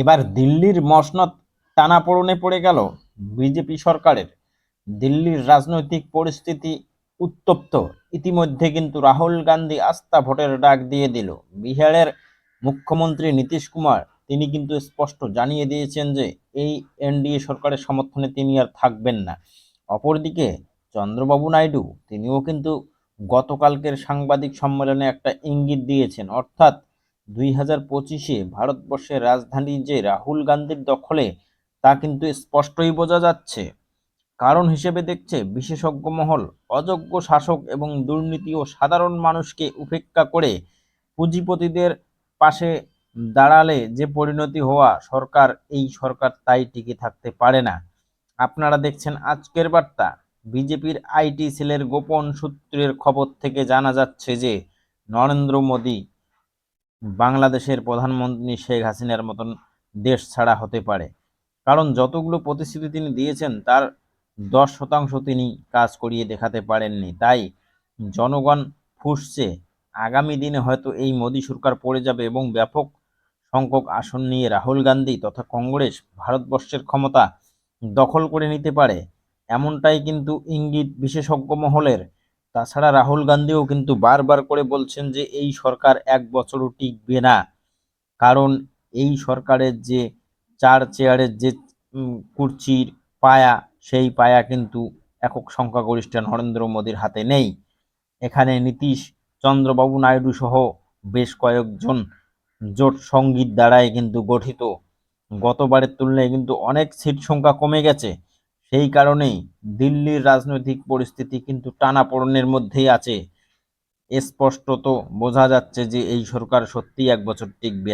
এবার দিল্লির মসনদ টানাপোড়েনে পড়ে গেল বিজেপি সরকারের। দিল্লির রাজনৈতিক পরিস্থিতি উত্তপ্ত। ইতিমধ্যে কিন্তু রাহুল গান্ধী আস্থা ভোটের ডাক দিয়ে দিল। বিহারের মুখ্যমন্ত্রী নীতিশ কুমার, তিনি কিন্তু স্পষ্ট জানিয়ে দিয়েছেন যে এই এনডিএ সরকারের সমর্থনে তিনি আর থাকবেন না। অপরদিকে চন্দ্রবাবু নাইডু, তিনিও কিন্তু গতকালকের সাংবাদিক সম্মেলনে একটা ইঙ্গিত দিয়েছেন। অর্থাৎ দুই হাজার পঁচিশে ভারতবর্ষের রাজধানী যে রাহুল গান্ধীর দখলে, তা কিন্তু স্পষ্টই বোঝা যাচ্ছে। কারণ হিসেবে দেখছে, বিশেষজ্ঞ মহল, অযোগ্য শাসক এবং দুর্নীতি ও সাধারণ মানুষকে উপেক্ষা করে পুঁজিপতিদের পাশে দাঁড়ালে যে পরিণতি হওয়া সরকার, এই সরকার তাই টিকে থাকতে পারে না। আপনারা দেখছেন আজকের বার্তা। বিজেপির আইটি সেলের গোপন সূত্রের খবর থেকে জানা যাচ্ছে যে, নরেন্দ্র মোদী বাংলাদেশের প্রধানমন্ত্রী শেখ হাসিনার মতন দেশ ছাড়া হতে পারে। কারণ যতগুলো প্রতিশ্রুতি তিনি দিয়েছেন, তার দশ শতাংশ তিনি কাজ করিয়ে দেখাতে পারেননি। তাই জনগণ ফুসছে। আগামী দিনে হয়তো এই মোদী সরকার পড়ে যাবে এবং ব্যাপক সংখ্যক আসন নিয়ে রাহুল গান্ধী তথা কংগ্রেস ভারতবর্ষের ক্ষমতা দখল করে নিতে পারে। এমনটাই কিন্তু ইঙ্গিত বিশেষজ্ঞ মহলের তাছাড়া রাহুল গান্ধীও কিন্তু বারবার করে বলছেন যে এই সরকার এক বছরও টিকবে না। কারণ এই সরকারের যে চার চেয়ারের যে কুর্চির পায়া, সেই পায়া কিন্তু একক সংখ্যাগরিষ্ঠ নরেন্দ্র মোদীর হাতে নেই। এখানে নীতিশ চন্দ্রবাবু নাইডু সহ বেশ কয়েকজন জোট সংগীত দ্বারাই কিন্তু গঠিত। গতবারের তুলনায় কিন্তু অনেক সিট সংখ্যা কমে গেছে। সেই কারণেই দিল্লির রাজনৈতিক পরিস্থিতি কিন্তু টানাপোড়নের মধ্যেই আছে স্পষ্টত বোঝা যাচ্ছে যে এই সরকার সত্যিই এক বছর টিকবে।